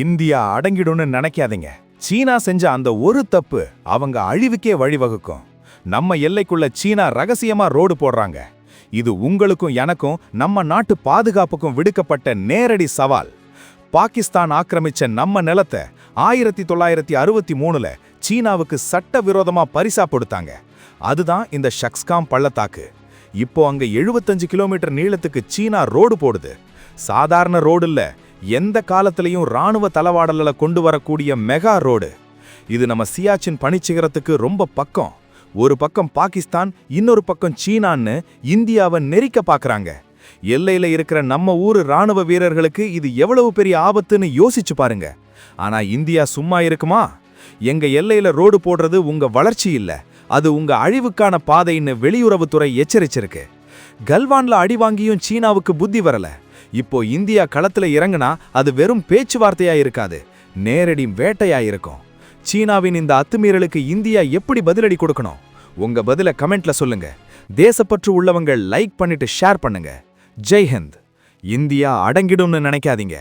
India அடங்கிடும்னு நினைக்காதீங்க. சீனா செஞ்ச அந்த ஒரு தப்பு அவங்க அழிவுக்கே வழிவகுக்கும். நம்ம எல்லைக்குள்ள சீனா ரகசியமா ரோடு போடுறாங்க. இது உங்களுக்கும் எனக்கும் நம்ம நாட்டு பாதுகாப்புக்கும் விடுக்கப்பட்ட நேரடி சவால். பாகிஸ்தான் ஆக்கிரமிச்ச நம்ம நிலத்தை ஆயிரத்தி தொள்ளாயிரத்தி அறுபத்தி மூணுல சீனாவுக்கு சட்டவிரோதமா பரிசா கொடுத்தாங்க. அதுதான் இந்த ஷக்ஸ்காம் பள்ளத்தாக்கு. இப்போ அங்க 75 கிலோமீட்டர் நீளத்துக்கு சீனா ரோடு போடுது. சாதாரண ரோடு இல்லை எந்த காலத்திலையும் ராணுவ தளவாடல்ல கொண்டு வரக்கூடிய மெகா ரோடு. இது நம்ம சியாச்சின் பனிச்சிகரத்துக்கு ரொம்ப பக்கம். ஒரு பக்கம் பாகிஸ்தான் இன்னொரு பக்கம் சீனான்னு இந்தியாவை நெரிக்க பார்க்குறாங்க எல்லையில இருக்கிற நம்ம ஊர் ராணுவ வீரர்களுக்கு இது எவ்வளவு பெரிய ஆபத்துன்னு யோசிச்சு பாருங்க. ஆனா இந்தியா சும்மா இருக்குமா? எங்க எல்லையில ரோடு போடுறது உங்க வளர்ச்சி இல்ல. அது உங்க அழிவுக்கான பாதைன்னு வெளியுறவுத்துறை எச்சரிச்சிருக்கு. கல்வான்ல அடி வாங்கியும் சீனாவுக்கு புத்தி வரல. இப்போ இந்தியா களத்துல இறங்குனா அது வெறும் பேச்சுவார்த்தையா இருக்காது. நேரடி வேட்டையா இருக்கும். சீனாவின் இந்த அத்துமீறலுக்கு இந்தியா எப்படி பதிலடி கொடுக்கணும்? உங்க பதில கமெண்ட்ல சொல்லுங்க. தேசப்பற்று உள்ளவங்க லைக் பண்ணிட்டு ஷேர் பண்ணுங்க. ஜெய்ஹிந்த் இந்தியா அடங்கிடும்னு நினைக்காதீங்க.